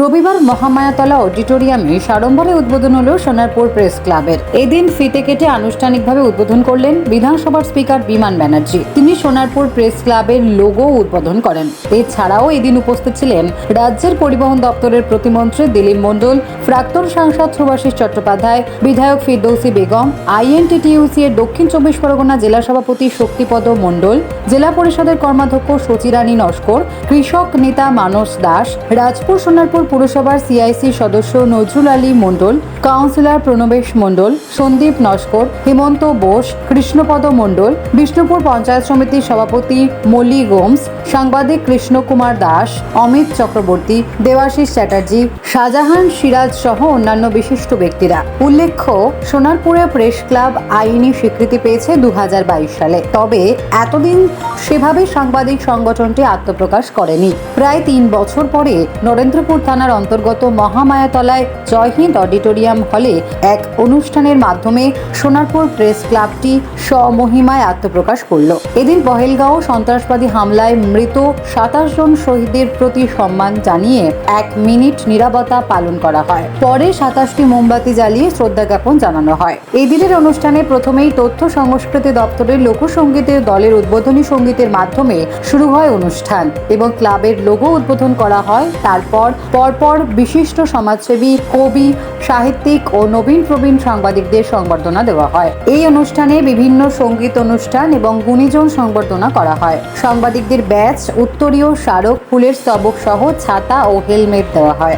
রবিবার মহামায়াতলা অডিটোরিয়ামে সাড়ম্বরে উদ্বোধন হলো সোনারপুর প্রেস ক্লাবের। এদিন ফিতে কেটে আনুষ্ঠানিকভাবে উদ্বোধন করলেন বিধানসভার স্পিকার বিমান ব্যানার্জি। তিনি সোনারপুর প্রেস ক্লাবের লোগো উদ্বোধন করেন। এছাড়াও এদিন উপস্থিত ছিলেন রাজ্যের পরিবহন দপ্তরের প্রতিমন্ত্রী দিলীপ মণ্ডল প্রাক্তন সাংসদ সুভাষিস চট্টোপাধ্যায়, বিধায়ক ফিরদৌসি বেগম আইএনটিটিইউসি এর দক্ষিণ চব্বিশ পরগনা জেলা সভাপতি শক্তিপদ মণ্ডল, জেলা পরিষদের কর্মাধ্যক্ষ সচিরানী নস্কর, কৃষক নেতা মানস দাস, রাজপুর সোনারপুর পুরসভার সিআইসি সদস্য নজরুল আলী মণ্ডল, কাউন্সিলর প্রণবেশ মণ্ডল, সন্দীপ নস্কর, হেমন্ত বোস, কৃষ্ণপদ মণ্ডল, বিষ্ণুপুর পঞ্চায়েত সমিতির সভাপতি মলি গোমস, সাংবাদিক কৃষ্ণকুমার দাস, অমিত চক্রবর্তী, দেবাশিস চ্যাটার্জি, শাহজাহান সিরাজ সহ অন্যান্য বিশিষ্ট ব্যক্তিরা। উল্লেখ্য, সোনারপুরে প্রেস ক্লাব আইনি স্বীকৃতি পেয়েছে দু হাজার বাইশ সালে। তবে এতদিন সেভাবে সাংবাদিক সংগঠনটি আত্মপ্রকাশ করেনি। প্রায় তিন বছর পরে নরেন্দ্রপুর থানার অন্তর্গত মহামায়াতলায় জয়হিন্দ অডিটোরিয়াম হলে এক অনুষ্ঠানের মাধ্যমে সোনারপুর প্রেস ক্লাবটি স্বমহিমায় আত্মপ্রকাশ করল। এদিন পহেলগাঁও সন্ত্রাসবাদী হামলায় মৃত সাতাশ জন শহীদের প্রতি সম্মান জানিয়ে এক মিনিট নিরাপত্তা পালন করা হয়। পরে সাতাশটি মোমবাতি জ্বালিয়ে শ্রদ্ধা জ্ঞাপন জানানো হয়। এই দিনের অনুষ্ঠানে প্রথমেই তথ্য সংস্কৃতি দপ্তরের লোকসঙ্গীতের দলের উদ্বোধনী সঙ্গীতের মাধ্যমে শুরু হয় অনুষ্ঠান এবং ক্লাবের লোগো উদ্বোধন করা হয়। তারপর পরপর বিশিষ্ট সমাজসেবী, কবি, সাহিত্যিক ও নবীন প্রবীণ সাংবাদিকদের সংবর্ধনা দেওয়া হয়। এই অনুষ্ঠানে বিভিন্ন সংগীত অনুষ্ঠান এবং গুণীজন সংবর্ধনা করা হয়। সাংবাদিকদের ব্যাচ, উত্তরীয় স্মারক, ফুলের স্তবক সহ ছাতা ও হেলমেট দেওয়া হয়।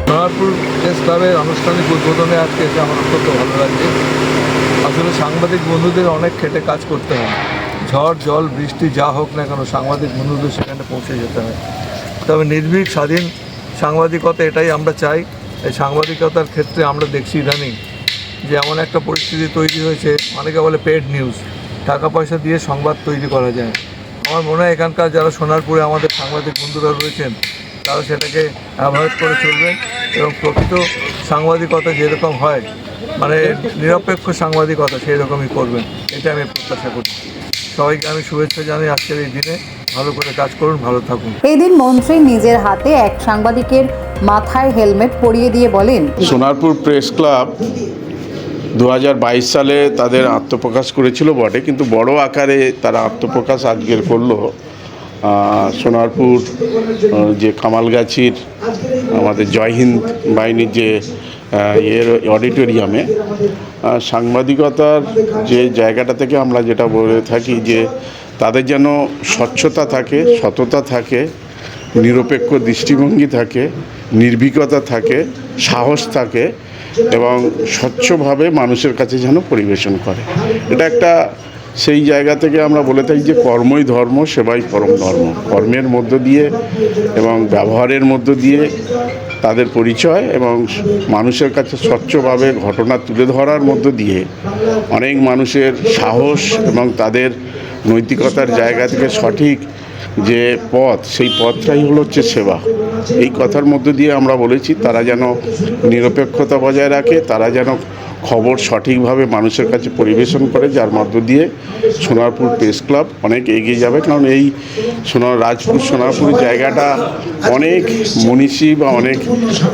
আনুষ্ঠানিক উদ্বোধনে আজকে আসলে সাংবাদিক বন্ধুদের অনেক খেটে কাজ করতে হয়। ঝড়, জল, বৃষ্টি, যা হোক না কেন সাংবাদিক বন্ধুদের সেখানে পৌঁছে যেতে হয়। তবে নির্ভীক স্বাধীন সাংবাদিকতা এটাই আমরা চাই। এই সাংবাদিকতার ক্ষেত্রে আমরা দেখছি ইদানিং যে এমন একটা পরিস্থিতি তৈরি হয়েছে, অনেকে বলে পেড নিউজ টাকা পয়সা দিয়ে সংবাদ তৈরি করা যায়। আমার মনে হয় এখানকার যারা সোনারপুরে আমাদের সাংবাদিক বন্ধুরা রয়েছেন, তারা সেটাকে অ্যাভয়েড করে চলবেন এবং প্রকৃত সাংবাদিকতা যেরকম হয় মানে নিরপেক্ষ সাংবাদিকতা সেই রকমই করবেন। এটা আমি প্রত্যাশা করছি। সবাইকে আমি শুভেচ্ছা জানাই আজকের এই দিনে। ভালো করে কাজ করুন ভালো থাকুন। এদিন মন্ত্রী নিজের হাতে এক সাংবাদিকের মাথায় হেলমেট পরিয়ে দিয়ে বলেন সোনারপুর প্রেস ক্লাব দু হাজার বাইশ সালে তাদের আত্মপ্রকাশ করেছিল বটে কিন্তু বড় আকারে তারা আত্মপ্রকাশ আজকের করল। সোনারপুর যে কামালগাছির আমাদের জয়হিন্দ বাহিনীর যে ইয়ের অডিটোরিয়ামে সাংবাদিকতার যে জায়গাটা থেকে আমরা যেটা বলে থাকি যে তাদের যেন স্বচ্ছতা থাকে, সততা থাকে, নিরপেক্ষ দৃষ্টিভঙ্গি থাকে, নির্ভীকতা থাকে, সাহস থাকে এবং স্বচ্ছভাবে মানুষের কাছে যেন পরিবেশন করে। এটা একটা সেই জায়গা থেকে আমরা বলে থাকি যে কর্মই ধর্ম, সেবাই পরম ধর্ম। কর্মের মধ্য দিয়ে এবং ব্যবহারের মধ্য দিয়ে তাদের পরিচয় এবং মানুষের কাছে স্বচ্ছভাবে ঘটনা তুলে ধরার মধ্য দিয়ে অনেক মানুষের সাহস এবং তাদের নৈতিকতার জায়গা থেকে সঠিক যে পথ, সেই পথটাই হলো হচ্ছে সেবা। এই কথার মধ্য দিয়ে আমরা বলেছি, তারা যেন নিরপেক্ষতা বজায় রাখে, তারা যেন খবর সঠিকভাবে মানুষের কাছে পরিবেশন করে, যার মধ্য দিয়ে সোনারপুর প্রেস ক্লাব অনেক এগিয়ে যাবে। কারণ এই সোনার রাজপুর, সোনারপুর জায়গাটা অনেক মনীষী বা অনেক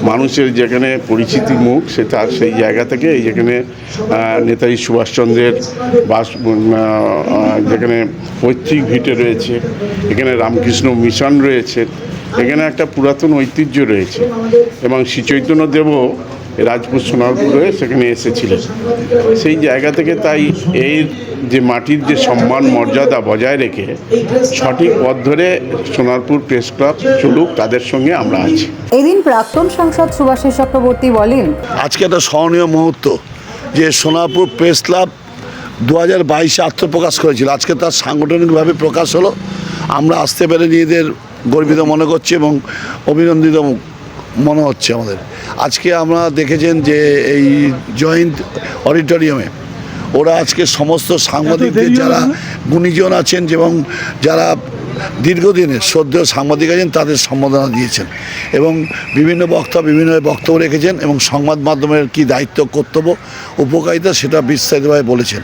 মানুষের যেখানে পরিচিতি মুখ, সে তার সেই জায়গা থেকে এই যেখানে নেতাজি সুভাষচন্দ্রের বাস যেখানে পৈতৃক ভিটে রয়েছে, এখানে রামকৃষ্ণ মিশন রয়েছে, এখানে একটা পুরাতন ঐতিহ্য রয়েছে। এবং শ্রী চৈতন্য দেবও রাজপুর হয়ে সেখানে এসেছিলেন। সেই জায়গা থেকে তাই এই যে মাটির যে সম্মান মর্যাদা বজায় রেখে সঠিক পথ ধরে সোনারপুর প্রেস ক্লাব চলুক তাদের সঙ্গে আমরা আছি। এদিন প্রাক্তন সাংসদ সুভাষিস চক্রবর্তী বলেন আজকে একটা স্মরণীয় মুহূর্ত যে সোনারপুর প্রেস ক্লাব দু হাজার বাইশে আত্মপ্রকাশ করেছিল। আজকে তার সাংগঠনিকভাবে প্রকাশ হলো। আমরা আসতে পেরে নিজেদের গর্বিত মনে করছি এবং অভিনন্দিত মনে হচ্ছে আমাদের। আজকে আমরা দেখেছেন যে এই জয়েন্ট অডিটোরিয়ামে ওরা আজকে সমস্ত সাংবাদিকদের যারা গুণীজন আছেন এবং যারা দীর্ঘদিনের শ্রদ্ধেয় সাংবাদিক আছেন তাদের সম্বোধনা দিয়েছেন এবং বিভিন্ন বক্তা বিভিন্ন বক্তব্য রেখেছেন এবং সংবাদ মাধ্যমের কী দায়িত্ব কর্তব্য উপকারিতা সেটা বিস্তারিতভাবে বলেছেন।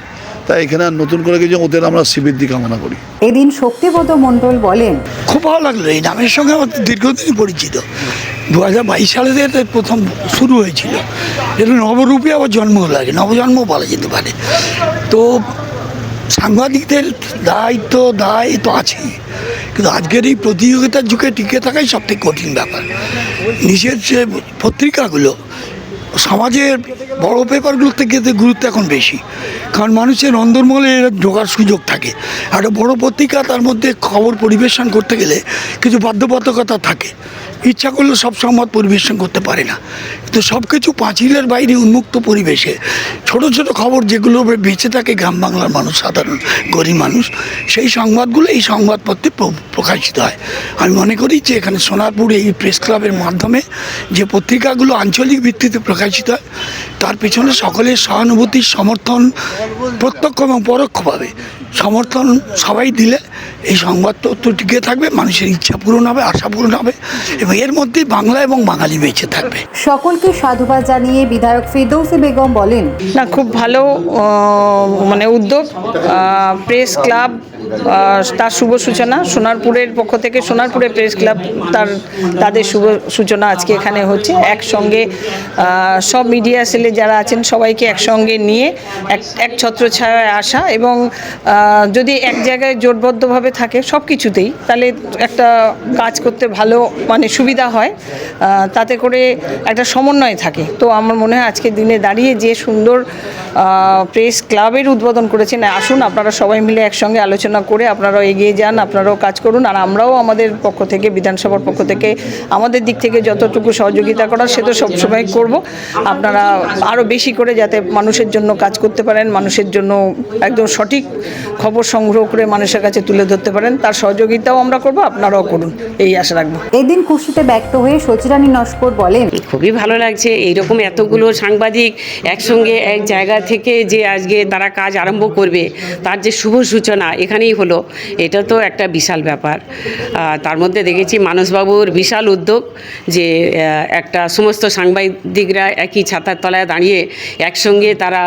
তাই এখানে আর নতুন করে কিছু ওদের আমরা শিবির কামনা করি। এদিন শক্তিপদ মণ্ডল বলেন খুব ভালো লাগল এই নামের সঙ্গে আমার দীর্ঘদিন পরিচিত। দু হাজার বাইশ সালে থেকে প্রথম শুরু হয়েছিল এর নবরূপে আবার জন্ম লাগে নবজন্ম বলা যেতে পারে। তো সাংবাদিকদের দায়িত্ব দায় তো আছেই কিন্তু আজকের এই প্রতিযোগিতার যুগে টিকে থাকাই সবথেকে কঠিন ব্যাপার। নিজের যে পত্রিকাগুলো সমাজের বড় পেপারগুলোর থেকে গুরুত্ব এখন বেশি। কারণ মানুষের অন্দরমহলে ঢোকার সুযোগ থাকে। একটা বড় পত্রিকা তার মধ্যে খবর পরিবেশন করতে গেলে কিছু বাধ্যবাধকতা থাকে। ইচ্ছা করলে সব সংবাদ পরিবেশন করতে পারে না। কিন্তু সব কিছু পাঁচিলের বাইরে উন্মুক্ত পরিবেশে। ছোট ছোট খবর যেগুলো বেঁচে থাকে গ্রাম বাংলার মানুষ, সাধারণ, গরিব মানুষ, সেই সংবাদগুলো এই সংবাদপত্রে প্রকাশিত হয়। আমি মনে করি যে এখানে সোনারপুর এই প্রেস ক্লাবের মাধ্যমে যে পত্রিকাগুলো আঞ্চলিক ভিত্তিতে প্রকাশিত হয়, তার পিছনে সকলের সহানুভূতি সমর্থন প্রত্যক্ষ এবং পরোক্ষভাবে সমর্থন সবাই দিলে এই সংবাদপত্র টিকে থাকবে, মানুষের ইচ্ছা পূরণ হবে, আশা পূরণ হবে এর মধ্যে বাংলা এবং বাঙালি বেঁচে থাকবে। সকলকে সাধুবাদ জানিয়ে বিধায়ক ফিরদৌসি বেগম বলেন না খুব ভালো মানে উদ্যোগ প্রেস ক্লাব তার শুভ সূচনা সোনারপুরের পক্ষ থেকে সোনারপুরের প্রেস ক্লাব তার তাদের শুভ সূচনা আজকে এখানে হচ্ছে। একসঙ্গে সব মিডিয়া সেলে যারা আছেন সবাইকে একসঙ্গে নিয়ে এক এক ছত্রছায়ায় আসা এবং যদি এক জায়গায় জোটবদ্ধভাবে থাকে সব কিছুতেই তাহলে একটা কাজ করতে ভালো মানে সুবিধা হয় তাতে করে একটা সমন্বয় থাকে। তো আমার মনে হয় আজকের দিনে দাঁড়িয়ে যে সুন্দর প্রেস ক্লাবের উদ্বোধন করেছেন। আসুন আপনারা সবাই মিলে একসঙ্গে আলোচনা করে আপনারাও এগিয়ে যান আপনারাও কাজ করুন আর আমরাও আমাদের পক্ষ থেকে বিধানসভার পক্ষ থেকে আমাদের দিক থেকে যতটুকু সহযোগিতা করার সে তো সবসময় করব। আপনারা আরও বেশি করে যাতে মানুষের জন্য কাজ করতে পারেন মানুষের জন্য একদম সঠিক খবর সংগ্রহ করে মানুষের কাছে তুলে ধরতে পারেন তার সহযোগিতাও আমরা করব আপনারাও করুন এই আশা রাখব। এদিন খুশিতে ব্যক্ত হয়ে সচিরানী নস্কর বলেন খুবই ভালো লাগছে এইরকম এতগুলো সাংবাদিক একসঙ্গে এক জায়গা থেকে যে আজকে তারা কাজ আরম্ভ করবে, তার যে শুভ সূচনা এখানেই হলো। এটা তো একটা বিশাল ব্যাপার। তার মধ্যে দেখেছি মানসবাবুর বিশাল উদ্যোগ যে একটা সমস্ত সাংবাদিকরা একই ছাতার তলায় দাঁড়িয়ে একসঙ্গে তারা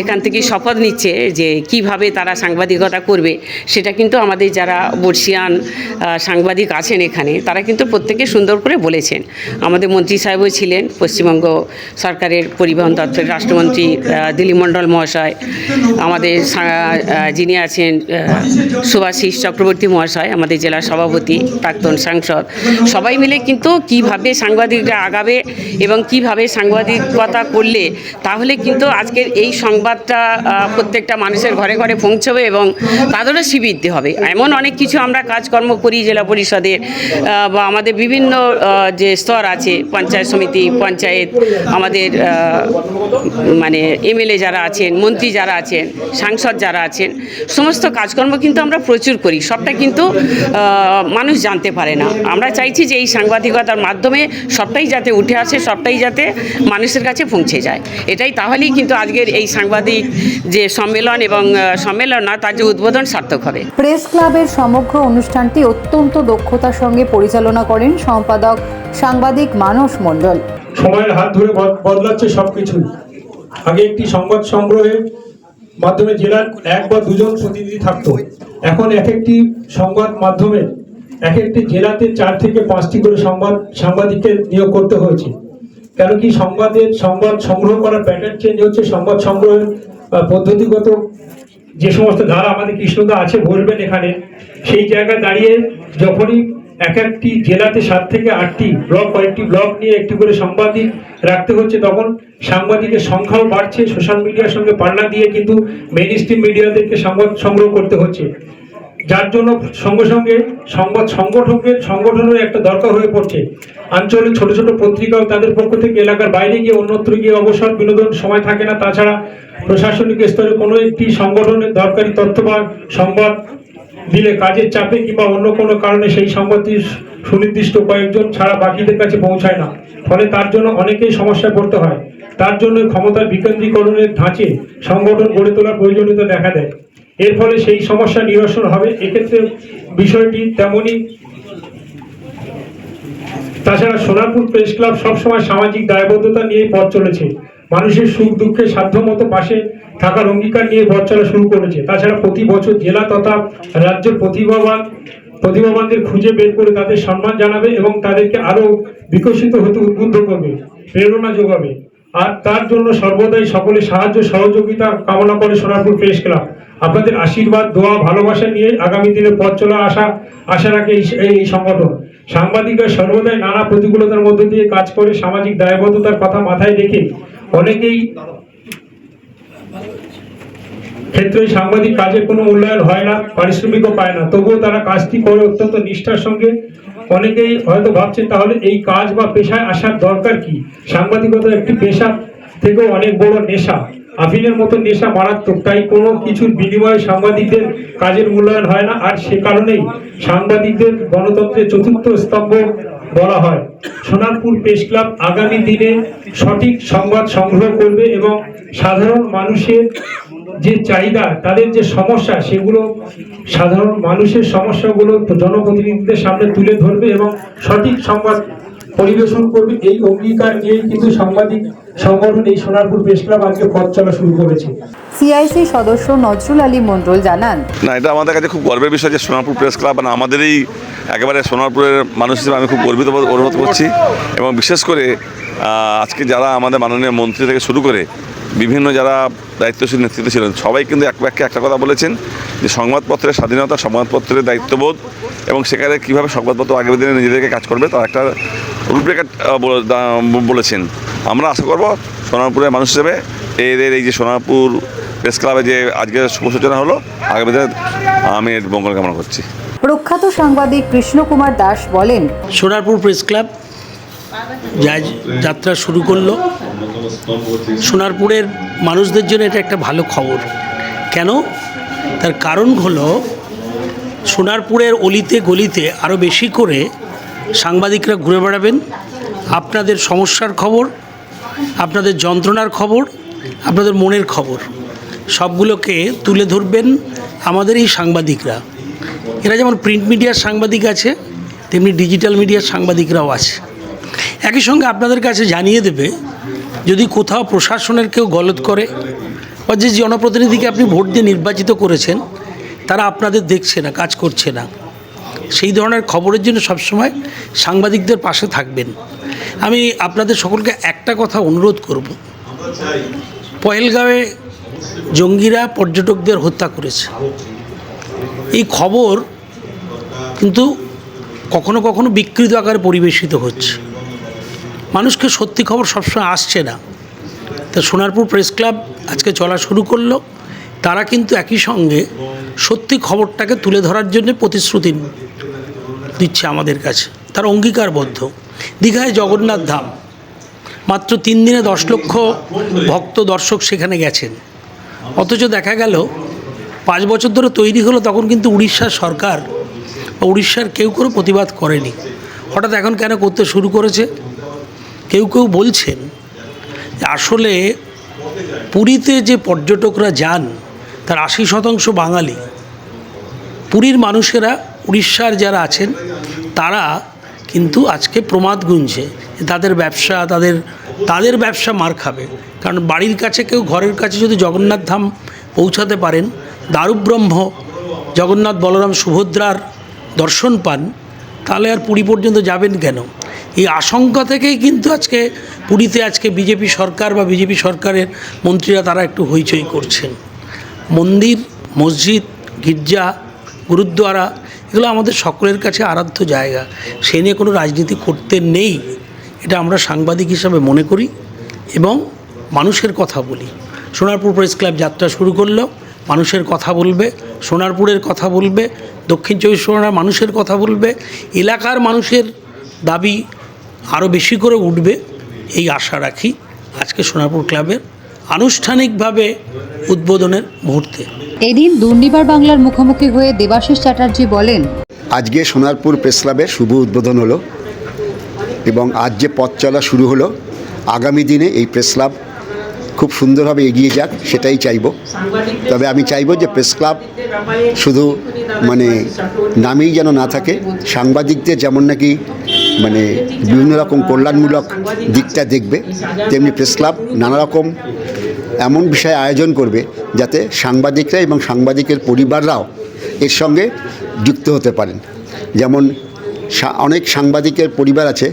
এখান থেকে শপথ নিচ্ছে যে, কীভাবে তারা সাংবাদিকতা করবে। সেটা কিন্তু আমাদের যারা বর্ষিয়ান সাংবাদিক আছেন এখানে, তারা কিন্তু প্রত্যেকে সুন্দর করে বলেছেন। আমাদের মন্ত্রী সাহেবও ছিলেন, পশ্চিমবঙ্গ সরকারের পরিবহন দপ্তরের রাষ্ট্রমন্ত্রী দিলীপ মণ্ডল মহাশয়, আমাদের যিনি আছেন সুভাষিস চক্রবর্তী মহাশয়, আমাদের জেলার সভাপতি, প্রাক্তন সাংসদ, সবাই মিলে কিন্তু কীভাবে সাংবাদিকরা আগাবে এবং কীভাবে সাংবাদিকতা করলে, তাহলে কিন্তু আজকের এই সংবাদটা প্রত্যেকটা মানুষের ঘরে ঘরে পৌঁছবে এবং তাদেরও শ্রীবৃদ্ধি হবে। এমন অনেক কিছু আমরা কাজকর্ম করি জেলা পরিষদের বা আমাদের বিভিন্ন যে স্তর আছে, পঞ্চায়েত সমিতি, পঞ্চায়েত, আমাদের মানে এমএলএ যারা আছেন মন্ত্রী যারা আছেন সাংসদ যারা আছেন সমস্ত কাজকর্ম কিন্তু আমরা প্রচুর করি। সবটা কিন্তু মানুষ জানতে পারে না। আমরা চাইছি যে এই সাংবাদিকতার মাধ্যমে সবটাই যাতে উঠে আসে সবটাই যাতে মানুষের কাছে পৌঁছে যায়। এটাই তাহলেই কিন্তু আজকের এই সাংবাদিক যে সম্মেলন এবং সম্মেলন না তার যে উদ্বোধন সার্থক হবে। প্রেস ক্লাবের সমগ্র অনুষ্ঠানটি অত্যন্ত দক্ষতার সঙ্গে পরিচালনা করেন সম্পাদক সাংবাদিক মানস মণ্ডল। সময়ের হাত ধরে বদলাচ্ছে সবকিছু আগে একটি সংবাদ সংগ্রহের মাধ্যমে জেলার এক বা দুজন প্রতিনিধি থাকতো। এখন এক একটি সংবাদ মাধ্যমে এক একটি জেলাতে চার থেকে পাঁচটি করে সংবাদ সাংবাদিককে নিয়োগ করতে হয়েছে। কেন কি সংবাদের সংবাদ সংগ্রহ করার প্যাটার্ন চেঞ্জ হচ্ছে, সংবাদ সংগ্রহের পদ্ধতিগত যে সমস্ত ধারা আমাদের কৃষ্ণদা আছে বলবেন এখানে, সেই জায়গায় দাঁড়িয়ে যখনই এক একটি জেলাতে সাত থেকে আটটি ব্লক, কয়েকটি ব্লক নিয়ে একটি করে সাংবাদিক রাখতে হচ্ছে। তখন সাংবাদিকের সংখ্যাও বাড়ছে। সোশ্যাল মিডিয়ার সঙ্গে পাল্লা দিয়ে কিন্তু মেইন স্ট্রিম মিডিয়াদেরকে সংবাদ সংগ্রহ করতে হচ্ছে। যার জন্য সঙ্গে সঙ্গে সংবাদ সংগঠকের সংগঠনের একটা দরকার হয়ে পড়ছে। আঞ্চলিক ছোট ছোট পত্রিকাও তাদের পক্ষ থেকে এলাকার বাইরে গিয়ে অন্যত্র গিয়ে অবসর, বিনোদন সময় থাকে না। তাছাড়া প্রশাসনিক স্তরে কোনো একটি সংগঠনের দরকারি তথ্য বা সংবাদ দিলে কাজের চাপে কিংবা অন্য কোনো কারণে সেই সংবাদটি সুনির্দিষ্ট কয়েকজন ছাড়া বাকিদের কাছে পৌঁছায় না। ফলে তার জন্য অনেকেই সমস্যায় পড়তে হয়। তার জন্য ক্ষমতার বিকেন্দ্রীকরণের ধাঁচে সংগঠন গড়ে তোলার প্রয়োজনীয়তা দেখা দেয়। এর ফলে সেই সমস্যা নিরসন হবে। এক্ষেত্রে বিষয়টি তেমনই তাছাড়া সোনারপুর প্রেস ক্লাব সবসময় সামাজিক দায়বদ্ধতা নিয়ে পথ চলেছে। মানুষের সুখ দুঃখে সাধ্যমতো পাশে থাকার অঙ্গীকার নিয়ে পথ চলা শুরু করেছে। তাছাড়া প্রতি বছর জেলা তথা রাজ্যের প্রতিভাবান প্রতিভাবানদের খুঁজে বের করে তাদের সম্মান জানাবে এবং তাদেরকে আরও বিকশিত হতে উদ্বুদ্ধ করবে, প্রেরণা যোগাবে। আর তার জন্য সর্বদাই সকলে সাহায্য, সহযোগিতা কামনা করে সোনারপুর প্রেস ক্লাব। আপনাদের আশীর্বাদ, দোয়া, ভালোবাসা নিয়ে আগামী দিনে পথ চলা আশা আশা রাখে এই সংগঠন। সাংবাদিকরা সর্বদাই নানা প্রতিকূলতার মধ্যে দিয়ে কাজ করে সামাজিক দায়বদ্ধতার কথা মাথায় রেখে অনেকেই ক্ষেত্রে সাংবাদিক কাজের কোনো মূল্যায়ন হয় না, পারিশ্রমিকও পায় না। তবুও তারা কাজটি করে অত্যন্ত নিষ্ঠার সঙ্গে। অনেকেই হয়তো ভাবছেন, তাহলে এই কাজ বা পেশায় আসার দরকার কি? সাংবাদিকতা একটি পেশা থেকেও অনেক বড় নেশা। আফিনের মতো নেশা মারাত্মক, তাই কোনো কিছুর বিনিময়ে সাংবাদিকদের কাজের মূল্যায়ন হয় না। আর সে কারণেই সাংবাদিকদের গণতন্ত্রের চতুর্থ স্তম্ভ বলা হয়। সোনারপুর প্রেস ক্লাব আগামী দিনে সঠিক সংবাদ সংগ্রহ করবে এবং সাধারণ মানুষের যে চাহিদা তাদের যে সমস্যা সেগুলো সাধারণ মানুষের সমস্যাগুলো জনপ্রতিনিধিদের সামনে তুলে ধরবে এবং সঠিক সংবাদ পরিবেশন করবে। এই অঙ্গীকার নিয়েই কিন্তু সাংবাদিক সংগঠন এই সোনারপুর প্রেস ক্লাব আজকে পথ চলা শুরু করেছে। সিআইসি সদস্য নজরুল আলী মণ্ডল জানান না এটা আমাদের কাছে খুব গর্বের বিষয় যে সোনারপুর প্রেস ক্লাব মানে আমাদেরই একেবারে সোনারপুরের মানুষ হিসেবে আমি খুব গর্বিত অনুভব করছি। এবং বিশেষ করে আজকে যারা আমাদের মাননীয় মন্ত্রী থেকে শুরু করে বিভিন্ন যারা দায়িত্বশীল নেতৃত্ব ছিলেন সবাই কিন্তু এক বাক্যে একটা কথা বলেছেন যে সংবাদপত্রের স্বাধীনতা সংবাদপত্রের দায়িত্ববোধ এবং সেখানে কীভাবে সংবাদপত্র আগামী দিনে নিজেদেরকে কাজ করবে তার একটা রূপরেখা বলেছেন। আমরা আশা করব সোনারপুরের মানুষ হিসেবে এদের এই যে সোনারপুর প্রেস ক্লাবে যে আজকে শুভ সূচনা হলো আগামী দিনে আমি এর মঙ্গল কামনা করছি। প্রখ্যাত সাংবাদিক কৃষ্ণকুমার দাস বলেন সোনারপুর প্রেস ক্লাব যাত্রা শুরু করল সোনারপুরের মানুষদের জন্য এটা একটা ভালো খবর। কেন? তার কারণ হলো, সোনারপুরের অলিতে গলিতে আরও বেশি করে সাংবাদিকরা ঘুরে বেড়াবেন। আপনাদের সমস্যার খবর, আপনাদের যন্ত্রণার খবর, আপনাদের মনের খবর, সবগুলোকে তুলে ধরবেন আমাদের এই সাংবাদিকরা। এরা যেমন প্রিন্ট মিডিয়ার সাংবাদিক আছে, তেমনি ডিজিটাল মিডিয়ার সাংবাদিকরাও আছে। একই সঙ্গে আপনাদের কাছে জানিয়ে দেবে যদি কোথাও প্রশাসনের কেউ গলত করে বা যে জনপ্রতিনিধিকে আপনি ভোট দিয়ে নির্বাচিত করেছেন, তারা আপনাদের দেখছে না, কাজ করছে না। সেই ধরনের খবরের জন্য সবসময় সাংবাদিকদের পাশে থাকবেন। আমি আপনাদের সকলকে একটা কথা অনুরোধ করব। পহেলগাঁওয়ে জঙ্গিরা পর্যটকদের হত্যা করেছে। এই খবর কিন্তু কখনো কখনো বিকৃত আকারে পরিবেশিত হচ্ছে। মানুষকে সত্যি খবর সবসময় আসছে না। তা সোনারপুর প্রেস ক্লাব আজকে চলা শুরু করল। তারা কিন্তু একই সঙ্গে সত্যি খবরটাকে তুলে ধরার জন্য প্রতিশ্রুতি দিচ্ছে আমাদের কাছে। তার অঙ্গীকারবদ্ধ। দীঘায় জগন্নাথ ধাম। মাত্র তিন দিনে দশ লক্ষ ভক্ত দর্শক সেখানে গেছেন। অথচ দেখা গেল, পাঁচ বছর ধরে তৈরি হলো, তখন কিন্তু উড়িষ্যার সরকার বা উড়িষ্যার কেউ কোনো প্রতিবাদ করেনি। হঠাৎ এখন কেন করতে শুরু করেছে? কেউ কেউ বলছেন, আসলে পুরীতে যে পর্যটকরা যান, তার আশি শতাংশ বাঙালি। পুরীর মানুষেরা, উড়িষ্যার যারা আছেন, তারা কিন্তু আজকে প্রমাদ গুনছে তাদের ব্যবসা, তাদের তাদের ব্যবসা মার খাবে। কারণ বাড়ির কাছে কেউ, ঘরের কাছে যদি জগন্নাথ ধাম পৌঁছাতে পারেন, দারুব্রহ্ম, জগন্নাথ বলরাম সুভদ্রার দর্শন পান, তাহলে আর পুরী পর্যন্ত যাবেন কেন? এই আশঙ্কা থেকেই কিন্তু আজকে পুরীতে আজকে বিজেপি সরকার বা বিজেপি সরকারের মন্ত্রীরা তারা একটু হইচই করছেন। মন্দির, মসজিদ, গির্জা, গুরুদ্বারা, এগুলো আমাদের সকলের কাছে আরাধ্য জায়গা। সে নিয়ে কোনো রাজনীতি করতে নেই, এটা আমরা সাংবাদিক হিসাবে মনে করি এবং মানুষের কথা বলি। সোনারপুর প্রেস ক্লাব যাত্রা শুরু করল, মানুষের কথা বলবে, সোনারপুরের কথা বলবে, দক্ষিণ চব্বিশ পরগনার মানুষের কথা বলবে, এলাকার মানুষের দাবি আরও বেশি করে উঠবে এই আশা রাখি আজকে সোনারপুর ক্লাবের আনুষ্ঠানিকভাবে উদ্বোধনের মুহূর্তে। এদিন দুর্নিবার বাংলার মুখোমুখি হয়ে দেবাশিস চ্যাটার্জি বলেন আজকে সোনারপুর প্রেস ক্লাবের শুভ উদ্বোধন হলো এবং আজ যে পথ চলা শুরু হলো আগামী দিনে এই প্রেস ক্লাব খুব সুন্দরভাবে এগিয়ে যাক সেটাই চাইব। তবে আমি চাইব যে প্রেস ক্লাব শুধু মানে নামেই যেন না থাকে সাংবাদিকদের যেমন নাকি মানে বিভিন্ন রকম কল্যাণমূলক দিকটা দেখবে, তেমনি প্রেস ক্লাব নানা রকম এমন বিষয়ে আয়োজন করবে যাতে সাংবাদিকরা এবং সাংবাদিকের পরিবাররাও এর সঙ্গে যুক্ত হতে পারেন। যেমন অনেক সাংবাদিকের পরিবার আছে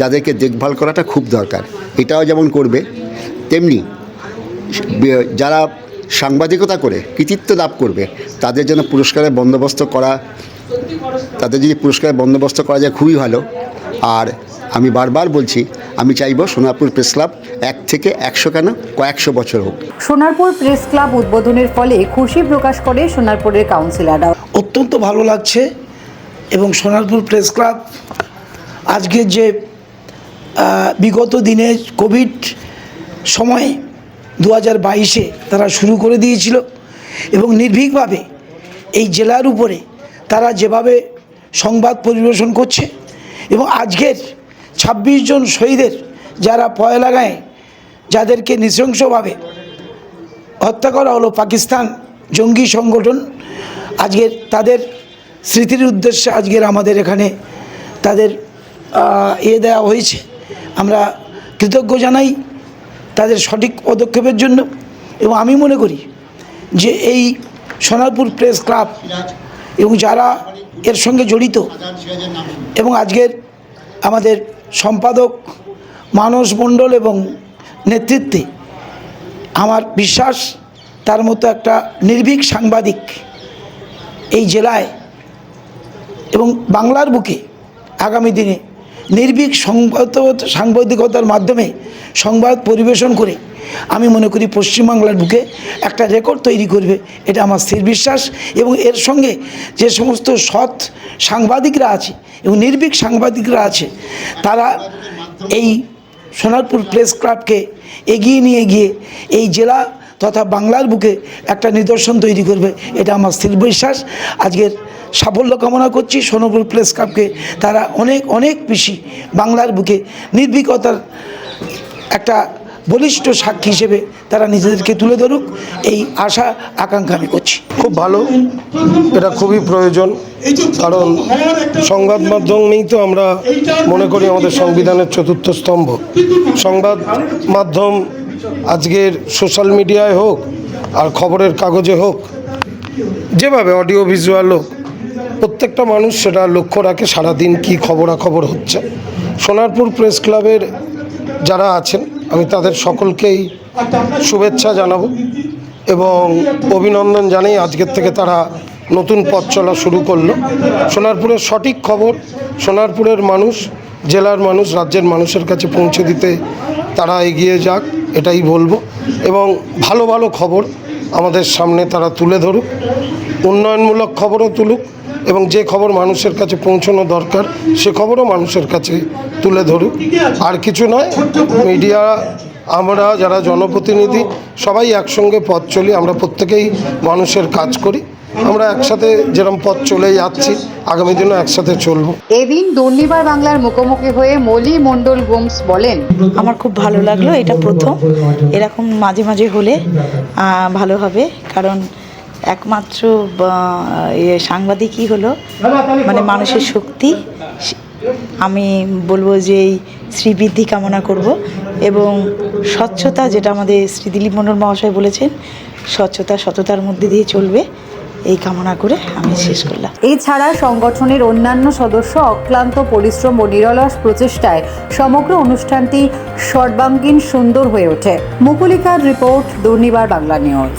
যাদেরকে দেখভাল করাটা খুব দরকার। এটাও যেমন করবে, তেমনি যারা সাংবাদিকতা করে, কৃতিত্ব লাভ করবে, তাদের জন্য পুরস্কারের বন্দোবস্ত করা, তাদের যদি পুরস্কারের বন্দোবস্ত করা যায় খুবই ভালো। আর আমি বারবার বলছি আমি চাইব সোনারপুর প্রেস ক্লাব এক থেকে একশো কেন কয়েকশো বছর হোক। সোনারপুর প্রেস ক্লাব উদ্বোধনের ফলে খুশি প্রকাশ করে সোনারপুরের কাউন্সিলররা অত্যন্ত ভালো লাগছে এবং সোনারপুর প্রেস ক্লাব আজকের যে বিগত দিনে কোভিড সময়ে দু হাজার বাইশে তারা শুরু করে দিয়েছিল এবং নির্ভীকভাবে এই জেলার উপরে তারা যেভাবে সংবাদ পরিবেশন করছে এবং আজকের ছাব্বিশ জন শহীদের যারা পয়লা গায়ে যাদেরকে নৃশংসভাবে হত্যা করা হলো পাকিস্তান জঙ্গি সংগঠন, আজকের তাদের স্মৃতির উদ্দেশ্যে আজকের আমাদের এখানে তাদের ইয়ে দেওয়া হয়েছে। আমরা কৃতজ্ঞ জানাই তাদের সঠিক পদক্ষেপের জন্য এবং আমি মনে করি যে এই সোনারপুর প্রেস ক্লাব এবং যারা এর সঙ্গে জড়িত এবং আজকের আমাদের সম্পাদক মানস মণ্ডল এবং নেতৃত্বে আমার বিশ্বাস তার মতো একটা নির্ভীক সাংবাদিক এই জেলায় এবং বাংলার বুকে আগামী দিনে নির্ভীক সংবাদ সাংবাদিকতার মাধ্যমে সংবাদ পরিবেশন করে আমি মনে করি পশ্চিমবাংলার বুকে একটা রেকর্ড তৈরি করবে, এটা আমার স্থির বিশ্বাস। এবং এর সঙ্গে যে সমস্ত সৎ সাংবাদিকরা আছে এবং নির্ভীক সাংবাদিকরা আছে, তারা এই সোনারপুর প্রেস ক্লাবকে এগিয়ে নিয়ে গিয়ে এই জেলা তথা বাংলার বুকে একটা নিদর্শন তৈরি করবে, এটা আমার স্থির বিশ্বাস। আজকের সাফল্য কামনা করছি সোনারপুর প্রেস ক্লাবকে, তারা অনেক অনেক বেশি বাংলার বুকে নির্ভীকতার একটা বলিষ্ঠ সাক্ষী হিসেবে তারা নিজেদেরকে তুলে ধরুক, এই আশা, আকাঙ্ক্ষা আমি করছি। খুব ভালো, এটা খুবই প্রয়োজন, কারণ সংবাদ মাধ্যমেই তো আমরা মনে করি আমাদের সংবিধানের চতুর্থ স্তম্ভ। সংবাদ মাধ্যম আজকের সোশ্যাল মিডিয়ায় হোক, আর খবরের কাগজে হোক, যেভাবে অডিও ভিজুয়াল হোক, প্রত্যেকটা মানুষ সেটা লক্ষ্য রাখে সারাদিন কী খবরাখবর হচ্ছে। সোনারপুর প্রেস ক্লাবের যারা আছেন আমি তাদের সকলকেই শুভেচ্ছা জানাব এবং অভিনন্দন জানাই আজকের থেকে তারা নতুন পথ চলা শুরু করল। সোনারপুরের সঠিক খবর, সোনারপুরের মানুষ, জেলার মানুষ, রাজ্যের মানুষের কাছে পৌঁছে দিতে তারা এগিয়ে যাক, এটাই বলব। এবং ভালো ভালো খবর আমাদের সামনে তারা তুলে ধরুক। উন্নয়নমূলক খবরও তুলুক। এবং যে খবর মানুষের কাছে পৌঁছানো দরকার সে খবরও মানুষের কাছে তুলে ধরুক। আর কিছু নয় মিডিয়া আমরা যারা জনপ্রতিনিধি সবাই একসঙ্গে পথ চলি আমরা প্রত্যেকেই মানুষের কাজ করি। আমরা একসাথে যেরকম পথ চলে যাচ্ছি আগামী দিনও একসাথে চলবো। এদিন দুর্নিবার বাংলার মুখোমুখি হয়ে মলি মণ্ডল গোমস বলেন আমার খুব ভালো লাগল এটা প্রথম। এরকম মাঝে মাঝে হলে ভালো হবে কারণ একমাত্র সাংবাদিকই হলো। মানে মানুষের শক্তি। আমি বলব যে এই শ্রীবৃদ্ধি কামনা করব এবং স্বচ্ছতা যেটা আমাদের শ্রী দিলীপ মণ্ডল মহাশয় বলেছেন, স্বচ্ছতা সততার মধ্যে দিয়ে চলবে। এই কামনা করে আমি শেষ করলাম। এছাড়া সংগঠনের অন্যান্য সদস্য অক্লান্ত পরিশ্রম ও নিরলস প্রচেষ্টায় সমগ্র অনুষ্ঠানটি সর্বাঙ্গীন সুন্দর হয়ে ওঠে। মুকুলিকার রিপোর্ট, দুর্নিবার বাংলা নিউজ।